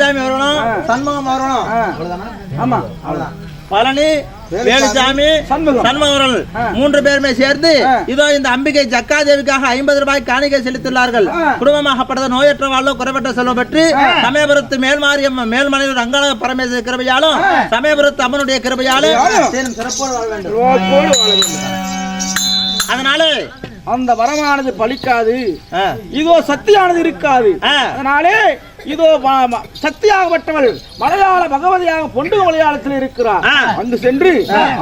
சாமி வரணும் சண்முகம் வரணும். ஆமா. அவ்வளவுதான். பழனி வேலுசாமி அவர்கள் மூன்று பேருமே சேர்ந்து இதோ இந்த அம்பிகை ஜக்காதேவிக்காக ஐம்பது ரூபாய் காணிக்கை செலுத்தியுள்ளார்கள். குடும்பமாகப்பட்டது நோயற்ற வாழ்வு குறைபட்ட செல்வம் பெற்று சமயபுரத்து மேல்மாரியம் மேல்மனையில் ரங்கநாத பரமேஸ்வர கிருபையாலும் சமயபுரத்து அம்மனுடைய கிருபையாலும். அதனால அந்த வரமானது பலிக்காது இதோ சக்தியானது இருக்காது. அதனாலே இதோ சக்தியாகப்பட்டவள் மலையாள பகவதியாக பொண்டு மலையாளத்தில் இருக்கிறார். அங்கு சென்று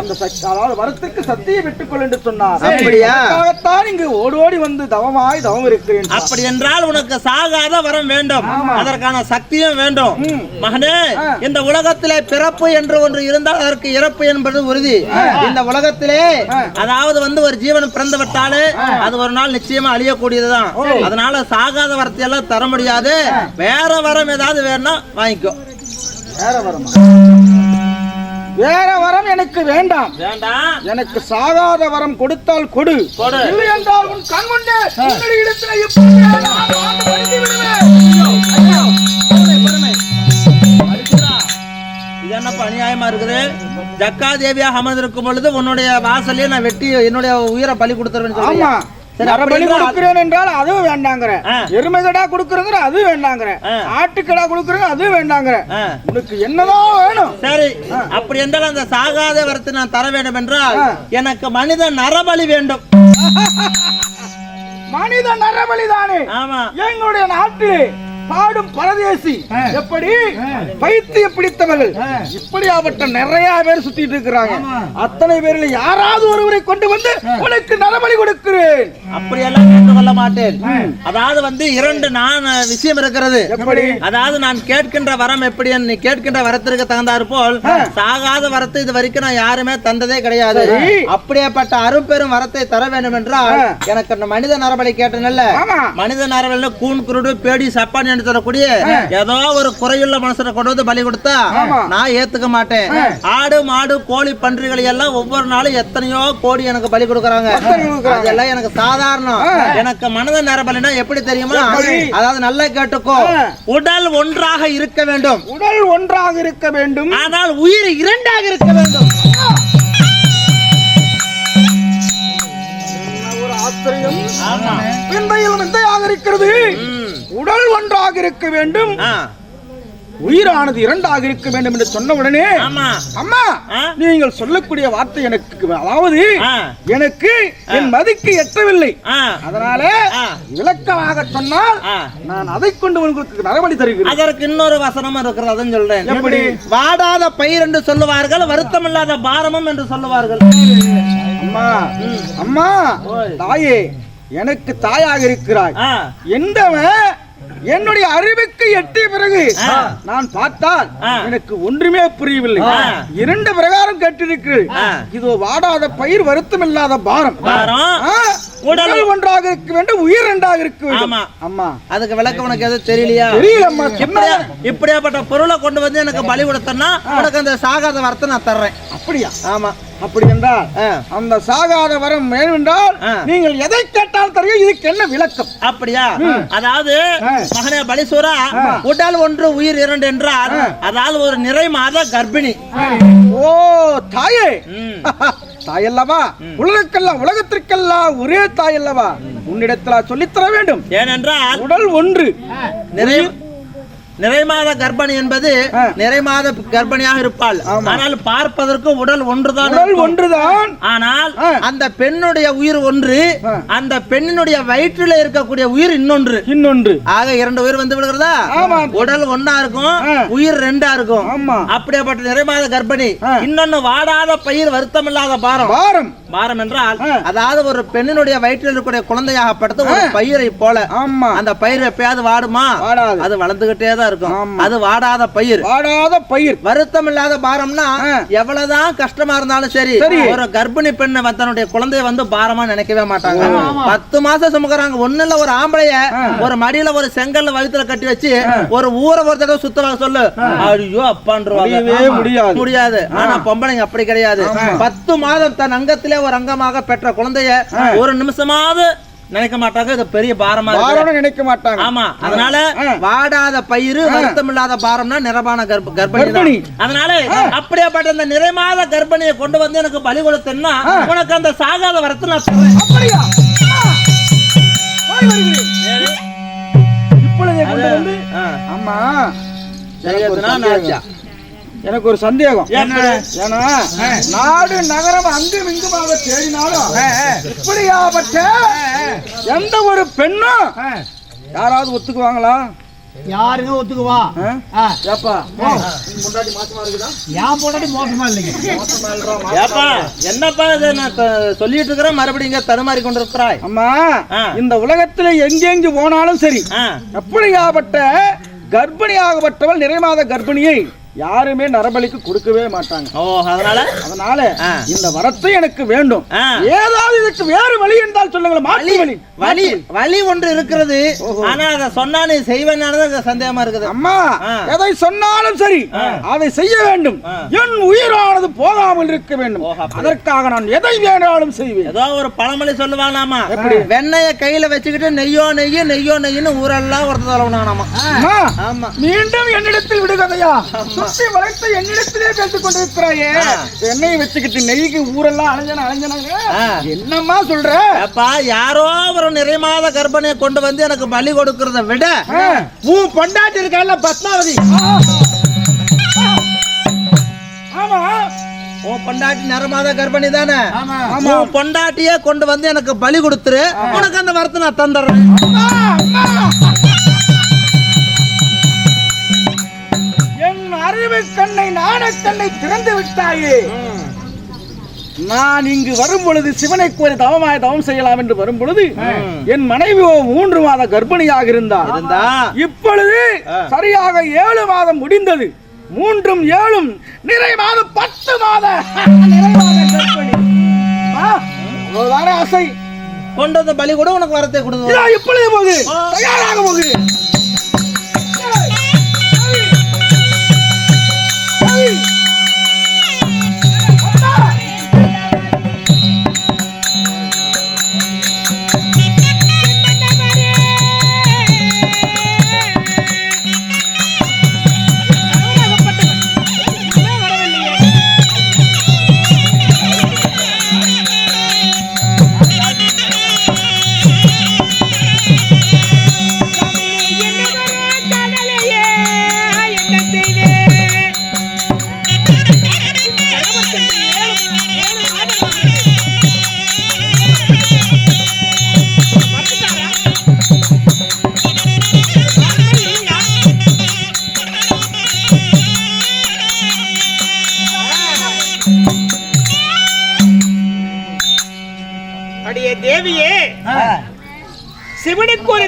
அந்த அதாவது வரத்துக்கு சக்தியை பெற்றுக்கொள் என்று சொன்னார். அப்படியா? அதற்காகத்தான் இங்கு ஓடி ஓடி வந்து தவமாய் தவம் இருக்கிறேன் அப்படி என்றால் உனக்கு சாகாத வரம் வேண்டும். அதற்கான சக்தியும் வேண்டும். மகனே இந்த உலகத்திலே பிறப்பு என்று ஒன்று இருந்தால் அதற்கு இறப்பு என்பது உறுதி. இந்த உலகத்திலே அதாவது வந்து ஒரு ஜீவன் பிறந்து விட்டாலே அது ஒரு நாள் நிச்சயமா அழியக்கூடியதுதான். அதனால சாகாத வரத்தை எல்லாம் தர முடியாது. வேற வரம் ஏதாவது வேணும்னா வாங்கிக்கோ. வேற வரமா. வேற வரம் எனக்கு வேண்டாம். வேண்டாம். எனக்கு சாகாத வரம் கொடுத்தால் கொடு. கொடு. இல்லை என்றால் உன் கண் முன்னே இடத்துல. இது என்னப்பா அநியாயமா இருக்குது? ஜக்கா தேவியாக அமர்ந்திருக்கும் பொழுது உன்னுடைய வாசல்லே நான் வெட்டி என்னுடைய உயிரை பலி கொடுத்துருவேன்னு ஆமா. என்றால் கொடுக்கிறேன் என்றால் அதுவும் வேண்டாங்கிற. ஆ. எருமைகடா கொடுக்குறங்கிற அதுவும் வேண்டாங்கிற. ஆ. ஆட்டுக்கடா கொடுக்குறங்க அதுவும் வேண்டாங்கிற. ஆ. உனக்கு என்னதான் வேணும். சரி அப்படி என்றால் அந்த சாகாத வரத்தை நான் தர வேண்டும் என்றால் எனக்கு மனித நரபலி வேண்டும். மனித நரபலி தானே ஆமா. எங்களுடைய நாட்டிலே பாடும் பரதேசி. எப்படி? பைத்தியம் பிடித்தவர்கள் இப்படியாப்பட்ட நிறைய பேர் சுத்திட்டு இருக்கிறாங்க. அத்தனை பேரில் யாராவது ஒருவரை கொண்டு வந்து உனக்கு நரபலி கொடுக்கிறேன். அப்படியெல்லாம் ஏற்றுக்கொள்ள மாட்டேன். அதாவது வந்து இரண்டு நான் விஷயம் இருக்கிறது. எப்படி? அதாவது நான் கேட்கின்ற வரம் எப்படி நீ கேட்கின்ற வரத்திற்கு தகுந்தாற் போல் சாகாத வரத்தை இது வரைக்கும் நான் யாருமே தந்ததே கிடையாது. அப்படியேப்பட்ட அரும்பெரும் வரத்தை தர வேண்டும் என்றால் எனக்கு மனித நரபலி கேட்டனல்ல. மனித நரபலில கூன் குருடு பேடி சப்பான் என்று தரக்கூடிய ஏதோ ஒரு குறையுள்ள மனுஷனை கொண்டு வந்து பலி கொடுத்தா நான் ஏத்துக்க மாட்டேன். ஆடு மாடு கோழி பன்றிகளை எல்லாம் ஒவ்வொரு நாளும் எத்தனையோ கோடி எனக்கு பலி கொடுக்கறாங்க. அதெல்லாம் எனக்கு சாதாரணம். எனக்கு மனித நரபலினா எப்படி தெரியுமா? அதாவது நல்லா கேட்டுக்கோ. உடல் ஒன்றாக இருக்க வேண்டும். உடல் ஒன்றாக இருக்க வேண்டும். ஆனால் உயிர் இரண்டாக இருக்க வேண்டும். ஆச்சரியம்? ஆமா. விந்தையாக இருக்கிறது. உடல் ஒன்றாக இருக்க வேண்டும். உயிரானது இரண்டாக இருக்க வேண்டும் என்று சொன்ன உடனே அம்மா? நீங்கள் சொல்லக்கூடிய வார்த்தை எனக்கு அதாவது எனக்கு என் மதிக்கு எட்டவில்லை. அதனால. விளக்கமாக சொன்னால். நான் அதை கொண்டு உங்களுக்கு நரபலி தருகிறேன். அதற்கு இன்னொரு வசனம் இருக்கிறது அதுன்னு சொல்றேன். எப்படி? வாடாத பயிர் என்று சொல்லுவார்கள் வருத்தம் இல்லாத பாரமும் என்று சொல்லுவார்கள். அம்மா அம்மா தாயே எனக்கு தாயாக இருக்கிறாய். எந்தவன் என்னுடைய அறிவுக்கு எட்டிய பிறகு நான் பார்த்தால். எனக்கு ஒன்றுமே புரியவில்லை. இரண்டு பிரகாரம் கேட்டிருக்கிறேன். ஆ. இதோ வாடாத பயிர் வருத்தம் இல்லாத பாரம். உடல். ஒன்றாக இருக்க வேண்டும் உயிர் ரெண்டாக இருக்க வேண்டும். ஆமா. அம்மா. அதுக்கு விளக்கம் உனக்கு எதுவும் தெரியலையா? தெரியலம்மா இப்படியா இப்படியாப்பட்ட பொருளை கொண்டு வந்து எனக்கு பலி கொடுத்தனா உனக்கு அந்த சாகாத வரத்தை நான் தர்றேன். அப்படியா? ஆமா. அப்படி என்றால் அந்த சாகாத வரம் வேணுமென்றால் ஆ. நீங்கள் எதை கேட்டால் தருவீங்க இதுக்கு என்ன விளக்கம்? அப்படியா? அதாவது. மகனே பலிசூரா உடல் ஒன்று உயிர் இரண்டு என்றால் அதாவது ஒரு நிறை மாத கர்ப்பிணி. ஓ தாயே. ம். தாயல்லவா? உலகக்கெல்லாம் உலகத்திற்கெல்லாம் ஒரே தாய் அல்லவா உன்னிடத்தில் சொல்லித்தர வேண்டும். ஏனென்றால் உடல் ஒன்று. நிறை நிறைமாத கர்ப்பிணி என்பது. நிறைமாத கர்ப்பிணியாக இருப்பாள் ஆனால் பார்ப்பதற்கு உடல் ஒன்றுதான். ஒன்றுதான் ஆனால். அந்த பெண்ணுடைய உயிர் ஒன்று. அந்த பெண்ணினுடைய வயிற்றில் இருக்கக்கூடிய உயிர் இன்னொன்று இன்னொன்று ஆக இரண்டு உயிர் வந்து விடுகிறதா. உடல் ஒன்னா இருக்கும். உயிர் ரெண்டா இருக்கும் அப்படியாப்பட்ட நிறைமாத கர்ப்பிணி. இன்னொன்னு வாடாத பயிர் வருத்தமில்லாத பாரம் பாரம் பாரம் என்றால். அதாவது ஒரு பெண்ணினுடைய வயிற்றில் இருக்கக்கூடிய குழந்தையாகப்பட்டது ஒரு பயிரை போல ஆமா அந்த பயிர் எப்பயாவது வாடுமா அது வளர்ந்துகிட்டே தான் இருக்கும். அது வாடாத பயிர். வாடாத பயிர். வருத்தம் இல்லாத பாரம்னா. எவ்வளவுதான் கஷ்டமா இருந்தாலும் சரி. ஒரு கர்ப்பிணி பெண்ணை தன்னுடைய குழந்தைய வந்து பாரமா நினைக்கவே மாட்டாங்க. பத்து மாசம் சுமக்குறாங்க. ஒண்ணு இல்ல ஒரு ஆம்பளைய ஒரு மடியில ஒரு செங்கல்ல வயித்துல கட்டி வச்சு ஒரு ஊரை ஒரு தடவை சுத்துறாங்க சொல்லு. ஐயோ அப்பான்றுவாங்க முடியாது. முடியாது. ஆனா பொம்பளைங்க அப்படி கிடையாது. பத்து மாதம் தன் அங்கத்திலே ஒரு அங்கமாக பெற்ற குழந்தைய ஒரு நிமிஷமாவது நினைக்க மாட்டாங்க. இது பெரிய பாரமா இருக்கு பாரோன்னு நினைக்க மாட்டாங்க. ஆமா. அதனால. வாடாத பயிறு வருத்தம் இல்லாத பாரம்னா நிறமான கர்ப்ப கர்ப்பிணி கர்ப்பிணி. தான். அதனால அப்படியேப்பட்ட இந்த நிறைமாத கர்ப்பிணியை கொண்டு வந்து எனக்கு பலி கொடுத்தேன்னா உனக்கு அந்த சாகாத வரத்தை நான் தர்றேன் அப்படியா. இப்பொழுதே கொண்டு வந்து. ஆமா எனக்கு ஒரு சந்தேகம். ஏன்னா நாடு நகரம் அங்கும் இங்குமாக தேடினாலும் இப்படியாப்பட்ட எந்த ஒரு பெண்ணும் யாராவது ஒத்துக்குவாங்களா? யாருங்க ஒத்துக்குவா? ஏப்பா. மோசமா இல்லைங்க ஏப்பா. என்னப்பா இது நான் சொல்லிட்டு இருக்கிறேன்? மறுபடியும் இங்க தடுமாறி கொண்டிருக்கிறாய். அம்மா. இந்த உலகத்துல எங்கெங்கு போனாலும் சரி ஆ. எப்படியாப்பட்ட கர்ப்பிணியாகப்பட்டவள் நிறைமாத கர்ப்பிணியை யாருமே நரபலிக்கு கொடுக்கவே மாட்டாங்க. ஓ அதனால? அதனால. இந்த வரத்தை எனக்கு வேண்டும். ஏதாவது இதுக்கு வேறு வழி என்றால் சொல்லுங்கள் மாற்று வழி வழி வழி ஒன்று இருக்கிறது. ஆனா அதை சொன்னா நீ செய்வேன்னு சந்தேகமா இருக்குது. அம்மா. எதை சொன்னாலும் சரி அதை செய்ய வேண்டும். என் உயிரானது போகாமல் இருக்க வேண்டும். அதற்காக நான் எதை வேணாலும் செய்வேன். ஏதோ ஒரு பழமொழி சொல்லுவானாமா? எப்படி? வெண்ணெய கையில வச்சுக்கிட்டு நெய்யோ நெய்யு நெய்யோ நெய்யுன்னு ஊரெல்லாம் ஒருத்தர் ஆமா. மீண்டும் என்னிடத்தில் விடுகதையா சுத்தி வளைத்து என்னிடத்திலே பேசிக் கொண்டிருக்கிறாயே. எண்ணெயை வச்சுக்கிட்டு நெய்க்கு ஊரெல்லாம் அலைஞ்சன அலைஞ்சனாங்க. என்னம்மா சொல்ற? அப்பா யாரோ ஒரு நிறைமாத கர்ப்பிணியை கொண்டு வந்து எனக்கு பலி கொடுக்கறத விட. உன் பொண்டாட்டி இருக்கல பத்மாவதி. ஆமா. உன் பொண்டாட்டி நிறமாத கர்ப்பிணி தானே? ஆமா. உன் பொண்டாட்டியே கொண்டு வந்து எனக்கு பலி கொடுத்துரு. உனக்கு அந்த வரத்தை நான் தந்துடுறேன். அறிவு கண்ணை நாணக்கண்ணை திறந்து விட்டாயே. நான் இங்கு வரும் பொழுது சிவனை கோரி தவமாய் தவம் செய்யலாம் என்று வரும் பொழுது என் மனைவி மூன்று மாத கர்ப்பிணியாக இருந்தார் இருந்தா? இப்பொழுது சரியாக ஏழு மாதம் முடிந்தது. மூன்றும் ஏழும் நிறை மாதம் பத்து மாத. நிறை மாத கர்ப்பிணி. அவ்வளவுதானே ஆசை. கொண்டு வந்து பலி கூட உனக்கு வரத்தை கொடுங்க. இப்பொழுது போகுது தயாராக போகுது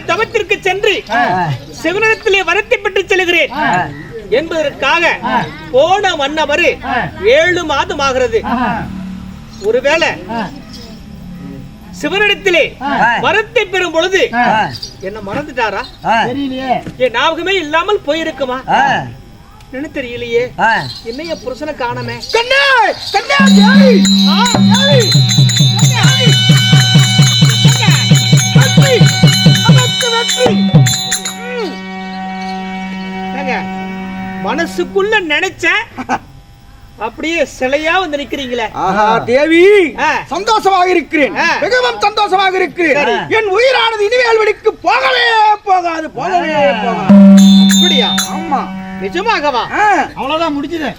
தவத்திற்கு சென்று சிவனிடத்திலே வரத்தை பெற்று செல்கிறேன். என்பதற்காக போன மன்னவர் ஏழு மாதம் ஆகிறது. ஒருவேளை சிவனிடத்திலே வரத்தை பெறும் பொழுது என்ன மறந்துட்டாரா? தெரியலையே. என் ஞாபகமே இல்லாமல் போயிருக்குமா? என்ன தெரியலையே. என்ன என் புருஷனை காணமே. கண்ணே! கண்ணே மனசுக்குள்ள நினைச்ச அப்படியே சிலையா வந்து நிக்கிறீங்களே. ஆஹா. தேவி. சந்தோஷமாக இருக்கிறேன். மிகவும் சந்தோஷமாக இருக்கிறேன். என் உயிரானது இனிமேல் வெடிக்கு போகவே போகாது போகவே போகாது. அப்படியா? ஆமா. நிஜமாகவா. அவ்வளவுதான் முடிஞ்சது.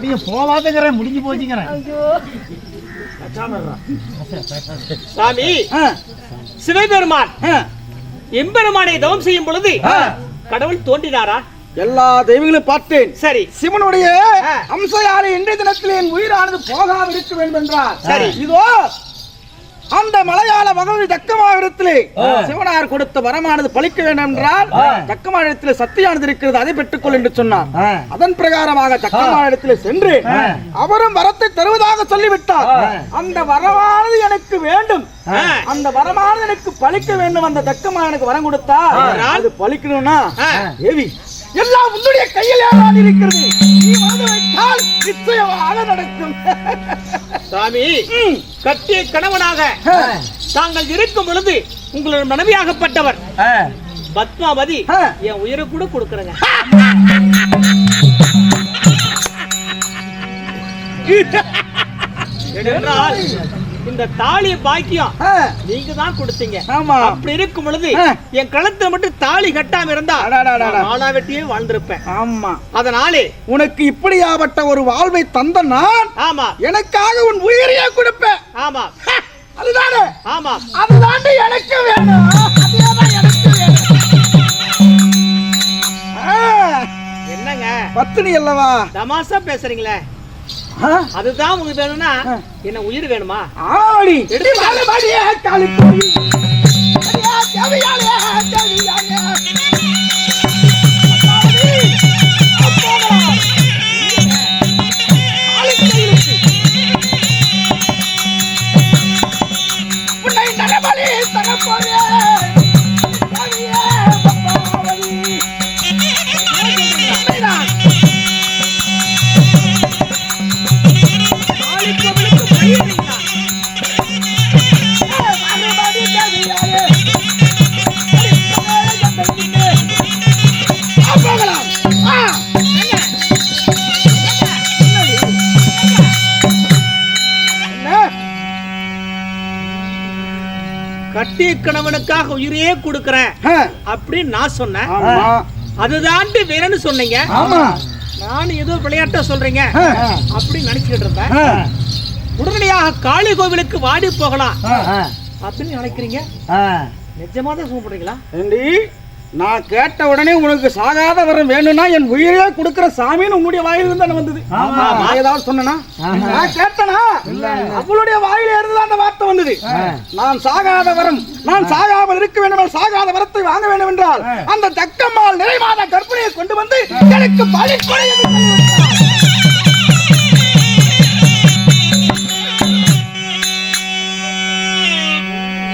நீங்க போவாதுங்கிறேன் முடிஞ்சு போச்சுங்கிறேன். சாமி. சிவபெருமான். எம்பெருமானை தவம் செய்யும் பொழுது கடவுள் தோன்றினாரா எல்லா தெய்வங்களும் பார்த்தேன் சரி சிவனுடைய ஆ. அம்சையாலே இன்றைய தினத்தில் என் உயிரானது போகாமல் இருக்க வேண்டும் என்றார் சரி. இதோ அந்த மலையாள பகவதி தக்கமாவிடத்திலே சிவனார் கொடுத்த வரமானது பலிக்க வேண்டும் என்றால் தக்கமாவிடத்திலே சக்தியானது இருக்கிறது அதை பெற்றுக்கொள் என்று சொன்னார். அதன் பிரகாரமாக தக்கமாவிடத்திலே சென்று அவரும் வரத்தை தருவதாக சொல்லிவிட்டார். அந்த வரமானது எனக்கு வேண்டும். அந்த வரமானது எனக்கு பலிக்க வேண்டும் அந்த தக்கமா எனக்கு வரம் கொடுத்தா அது பலிக்கணும்னா ஆ. எல்லாம் உன்னுடைய கையில் தான் இருக்கிறது. நீ வந்து வைத்தால் நிச்சயமாக நடக்கும் சாமி கட்டிய கணவனாக தாங்கள் இருக்கும் பொழுது உங்களோட மனைவியாகப்பட்டவர். பத்மாவதி. என் உயிரை கூட கொடுக்குறேங்க. ஏனென்றால் இந்த தாலி பாக்கியம் நீங்க தான் கொடுத்தீங்க. ஆமா. அப்படி இருக்கும் பொழுது. என் கழுத்துல மட்டும் தாலி கட்டாம இருந்தா. ஆளா வெட்டியே வாழ்ந்திருப்பேன். ஆமா. அதனாலே உனக்கு இப்படியாப்பட்ட ஒரு வாழ்வை தந்த நான் ஆமா. எனக்காக உன் உயிரையே கொடுப்பேன். ஆமா. அதுதானே? ஆமா. அதேதான் எனக்கு வேணும். என்னங்க? பத்தினி அல்லவா? தமாசா பேசுறீங்களே. அதுதான் உங்களுக்கு வேணும்னா என்ன உயிர் வேணுமா? ஆடி. எடுத்து கட்டிய கணவனுக்காக உயிரையே கொடுக்கறேன் அப்படின்னு நான் சொன்னேன். ஆமா. அதுதாண்டி வேணும்னு சொன்னீங்க. ஆமா. நான் ஏதோ விளையாட்டா சொல்றீங்க. அப்படின்னு நினைச்சிட்டு இருந்தேன். உடனடியாக காளி கோவிலுக்கு வாடி போகலாம். அப்படின்னு நினைக்கிறீங்க? நிஜமா தான் சொல்றீங்களா ஏண்டி? நான் கேட்ட உடனே உனக்கு சாகாத வரம் வேணும்னா என் உயிரையே கொடுக்கிற சாமின்னு உன்னுடைய வாயிலிருந்து தானே வந்தது? நான் ஏதாவது சொன்னனா? நான் கேட்டனா? அவளுடைய வாயில இருந்து அந்த வார்த்தை வந்தது. நான் சாகாத வரம் நான் சாகாமல் இருக்க வேண்டும் சாகாத வரத்தை வாங்க வேண்டும் என்றால் அந்த தக்கம்மாள் நிறைமாத கற்பனையை கொண்டு வந்து எனக்கு சொல்லிவிட்டார்.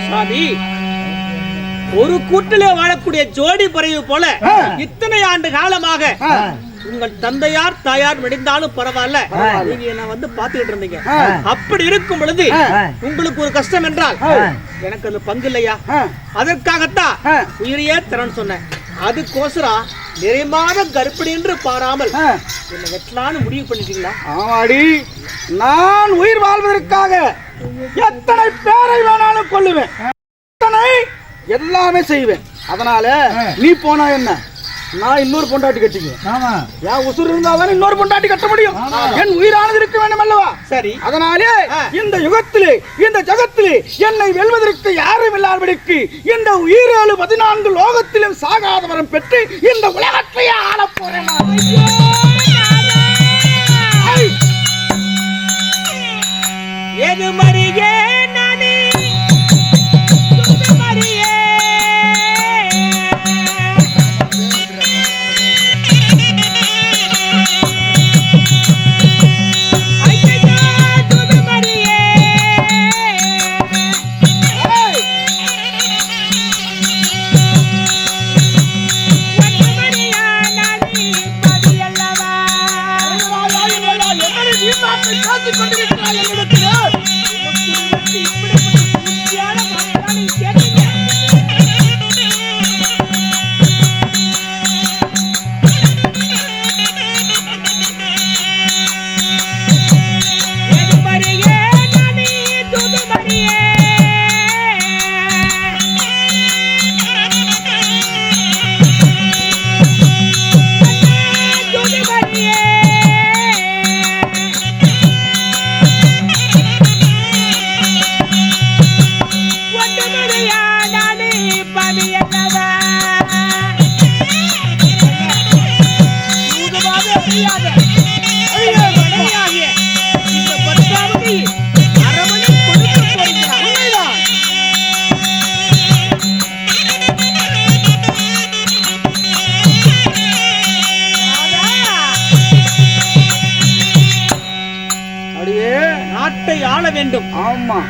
சாமி ஒரு கூட்டிலே வாழக்கூடிய ஜோடி பறவை போல இத்தனை ஆண்டு காலமாக உங்கள் தந்தையார் தாயார் வெடிந்தாலும் பரவாயில்ல. நீங்க என்ன வந்து பாத்துக்கிட்டு இருந்தீங்க. அப்படி இருக்கும் பொழுது உங்களுக்கு ஒரு கஷ்டம் என்றால் எனக்கு அதுல பங்கு இல்லையா அதற்காகத்தான். உயிரையே தரேன்னு சொன்னேன். அதுக்கோசரம் நிறைமாத கர்ப்பிணி என்று பாராமல். என்ன வெட்டலான்னு முடிவு பண்ணிட்டீங்களா? ஆமாடி. நான் உயிர் வாழ்வதற்காக எத்தனை பேரை வேணாலும் எத்தனை எல்லாமே செய்வேன். அதனால நீ போனா என்ன? நான் இன்னொரு பொண்டாட்டி கட்டிக்குவேன். ஆமா. என் உசுர் இருந்தாதான் இன்னொரு பொண்டாட்டி கட்ட முடியும். என் உயிரானது இருக்க வேண்டும் அல்லவா? சரி. அதனாலே. இந்த யுகத்திலே இந்த ஜகத்திலே என்னை வெல்வதற்கு யாரும் இல்லாதபடிக்கு இந்த உயிரேழு பதினான்கு லோகத்திலும் சாகாத வரம் பெற்று இந்த உலகத்தையே ஆளப் போறேன்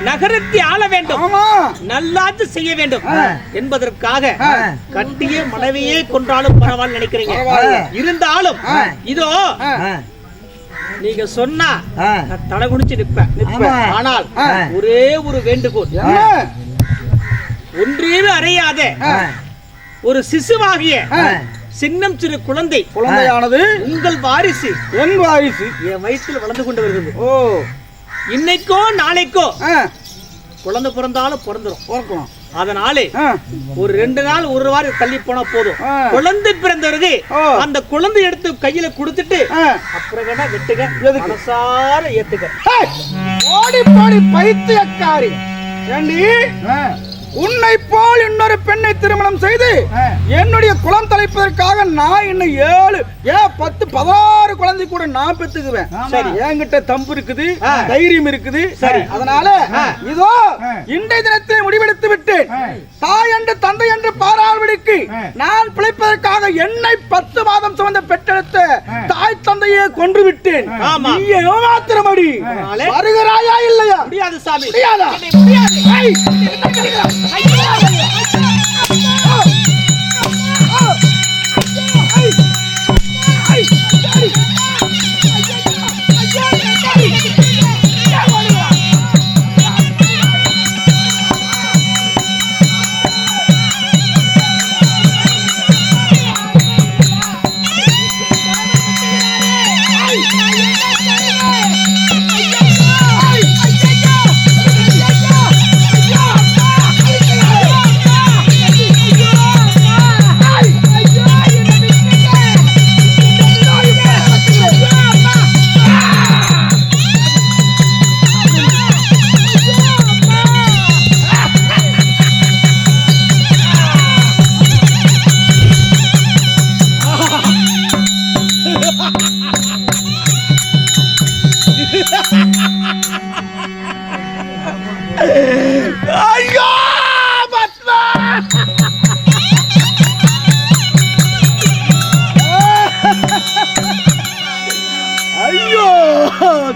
நகரத்தை ஆள வேண்டும். ஆமா. நல்லாட்சி செய்ய வேண்டும். என்பதற்காக கட்டிய மனைவியே கொன்றாலும் பரவாயில்ல நினைக்கிறீங்க. இருந்தாலும் இதோ நீங்க சொன்னா தலை குனிச்சு நிப்பேன். ஆனால். ஒரே ஒரு வேண்டுகோள். ஒன்றையுமே அறியாத ஒரு சிசுவாகிய சின்னம் சிறு குழந்தை குழந்தையானது உங்கள் வாரிசு என் வாரிசு என் வயிற்றில் வளர்ந்து கொண்டு வருகிறது. ஓ. இன்னைக்கோ நாளைக்கோ. குழந்தை பிறந்தாலும் பிறந்துரும். ஓர்க்கலாம் அதனாலே ஒரு ரெண்டு நாள் ஒரு வாரம் தள்ளி போனா போதும். குழந்தை பிறந்தவருக்கு. அந்த குழந்தை எடுத்து கையில கொடுத்துட்டு. அப்புறம் வேணா வெட்டுக? மனசார ஏத்துக்க ஓடி போடி பைத்தியக்காரி. உன்னை போல் இன்னொரு பெண்ணை திருமணம் செய்து என்னுடைய குலம் தலைப்பதற்காக நான் இன்னும் ஏழு ஏன் பத்து பதினாறு குழந்தை கூட நான் பெத்துக்குவேன் சரி என்கிட்ட தம்பு இருக்குது தைரியம் இருக்குது. சரி. அதனால இதோ இன்றைய தினத்தை முடிவெடுத்து விட்டு தாய் என்று தந்தை என்று பாராளுக்கு நான் பிழைப்பதற்காக என்னை பத்து மாதம் சுமந்த பெற்றெடுத்த தாய் தந்தையை கொன்று விட்டேன். ஏமாத்திரமடி? வருகிறாயா இல்லையா? முடியாது சாமி. முடியாதா? முடியாது. ஐய்! ஐயோ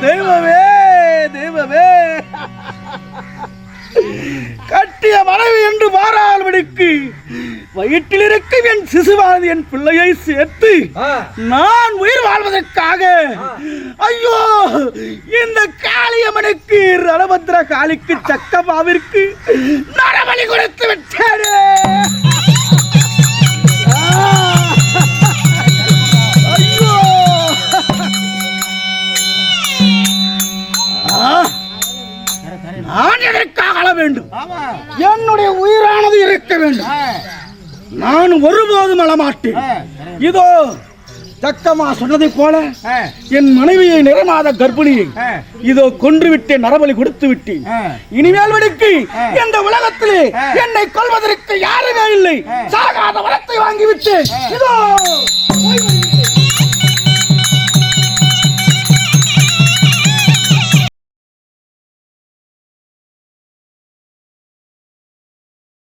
தெய்வமே தெய்வமே. கட்டிய மனைவி என்று மாறாள்படிக்கு வயிற்றில் இருக்கும் என் சிசுவானது என் பிள்ளையை சேர்த்து நான் உயிர் வாழ்வதற்காக. ஐயோ இந்த காளியம்மனுக்கு ரணபத்ர காளிக்கு சக்கமாவிற்கு நரபலி கொடுத்து விட்டேனே. நான் எதற்காக அழ வேண்டும்? என்னுடைய உயிரானது இருக்க வேண்டும். நான் ஒருபோதும் அழமாட்டேன். இதோ சக்கமா சொன்னதைப் போல என் மனைவியை நிறமாத கர்ப்பிணியை இதோ கொன்று விட்டேன் நரபலி கொடுத்து விட்டேன். இனிமேல் வரைக்கு இந்த உலகத்திலே என்னை கொல்வதற்கு யாருமே இல்லை. சாகாத வளத்தை வாங்கி விட்டேன் இதோ